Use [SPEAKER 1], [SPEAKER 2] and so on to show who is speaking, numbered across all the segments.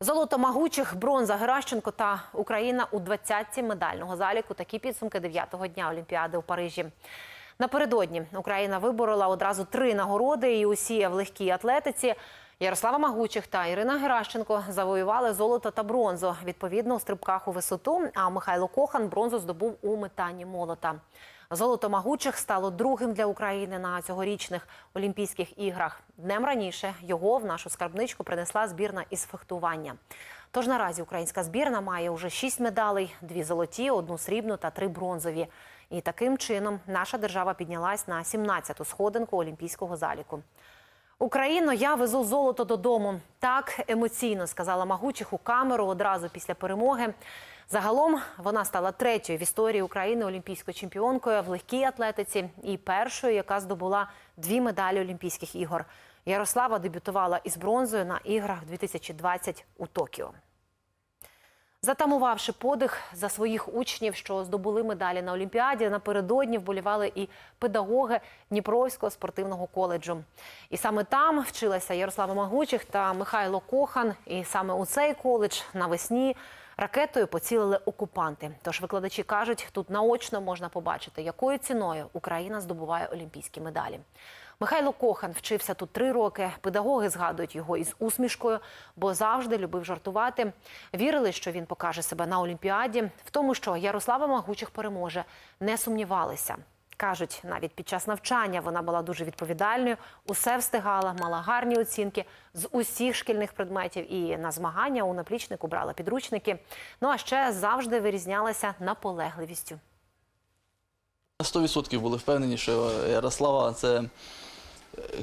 [SPEAKER 1] Золото Магучих, бронза Геращенко та Україна у 20-ці медального заліку. Такі підсумки 9-го дня Олімпіади у Парижі. Напередодні Україна виборола одразу три нагороди і усі в легкій атлетиці. Ярослава Магучих та Ірина Геращенко завоювали золото та бронзу відповідно у стрибках у висоту. А Михайло Кохан бронзу здобув у метанні молота. Золото Магучих стало другим для України на цьогорічних Олімпійських іграх. Днем раніше його в нашу скарбничку принесла збірна із фехтування. Тож наразі українська збірна має уже шість медалей: дві золоті, одну срібну та три бронзові. І таким чином наша держава піднялась на 17-ту сходинку Олімпійського заліку. Україно, я везу золото додому. Так емоційно сказала Магучих у камеру одразу після перемоги. Загалом вона стала третьою в історії України олімпійською чемпіонкою в легкій атлетиці і першою, яка здобула дві медалі Олімпійських ігор. Ярослава дебютувала із бронзою на іграх 2020 у Токіо. Затамувавши подих за своїх учнів, що здобули медалі на Олімпіаді, напередодні вболівали і педагоги Дніпровського спортивного коледжу. І саме там вчилася Ярослава Магучих та Михайло Кохан. І саме у цей коледж навесні ракетою поцілили окупанти. Тож викладачі кажуть, тут наочно можна побачити, якою ціною Україна здобуває олімпійські медалі. Михайло Кохан вчився тут три роки. Педагоги згадують його із усмішкою, бо завжди любив жартувати. Вірили, що він покаже себе на Олімпіаді. В тому, що Ярослава Магучих переможе, не сумнівалися. Кажуть, навіть під час навчання вона була дуже відповідальною, усе встигала, мала гарні оцінки з усіх шкільних предметів і на змагання у наплічнику брала підручники. Ну а ще завжди вирізнялася наполегливістю.
[SPEAKER 2] На 100% були впевнені, що Ярослава це, е,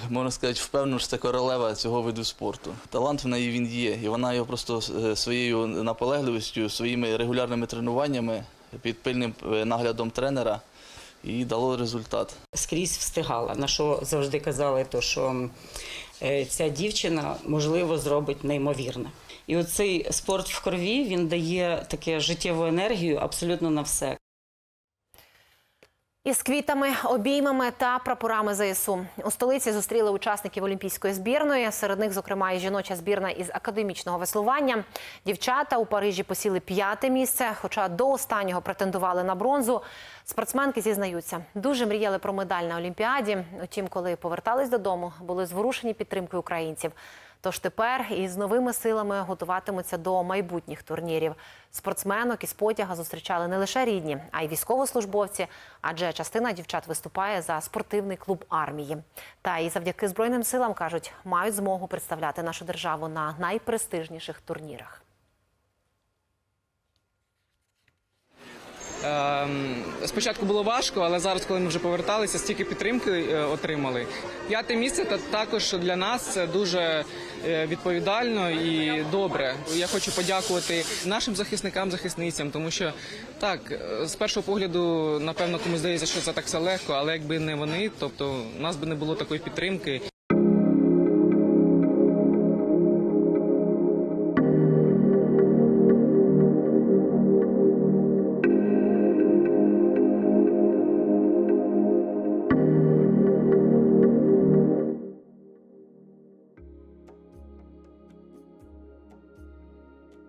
[SPEAKER 2] можна сказати, впевнено, що це королева цього виду спорту. Талант в неї він є, і вона його просто е, своєю наполегливістю, своїми регулярними тренуваннями під пильним е, наглядом тренера і дало результат.
[SPEAKER 3] скрізь встигала. На що завжди казали, то що е, ця дівчина можливо зробить неймовірне. І оцей спорт в крові він дає таке життєву енергію абсолютно на все.
[SPEAKER 1] Із квітами, обіймами та прапорами ЗСУ у столиці зустріли учасників олімпійської збірної. Серед них, зокрема, і жіноча збірна із академічного веслування. Дівчата у Парижі посіли п'яте місце, хоча до останнього претендували на бронзу. Спортсменки зізнаються, дуже мріяли про медаль на Олімпіаді. Утім, коли повертались додому, були зворушені підтримкою українців. Тож тепер із новими силами готуватимуться до майбутніх турнірів. Спортсменок із потяга зустрічали не лише рідні, а й військовослужбовці, адже частина дівчат виступає за спортивний клуб армії. Та і завдяки збройним силам кажуть, мають змогу представляти нашу державу на найпрестижніших турнірах.
[SPEAKER 4] Спочатку було важко, але зараз, коли ми вже поверталися, стільки підтримки е, отримали. П'яте місце та також для нас це дуже е, відповідально і добре. Я хочу подякувати нашим захисникам, захисницям, тому що так, е, з першого погляду, напевно, комусь здається, що це так все легко, але якби не вони, тобто у нас би не було такої підтримки.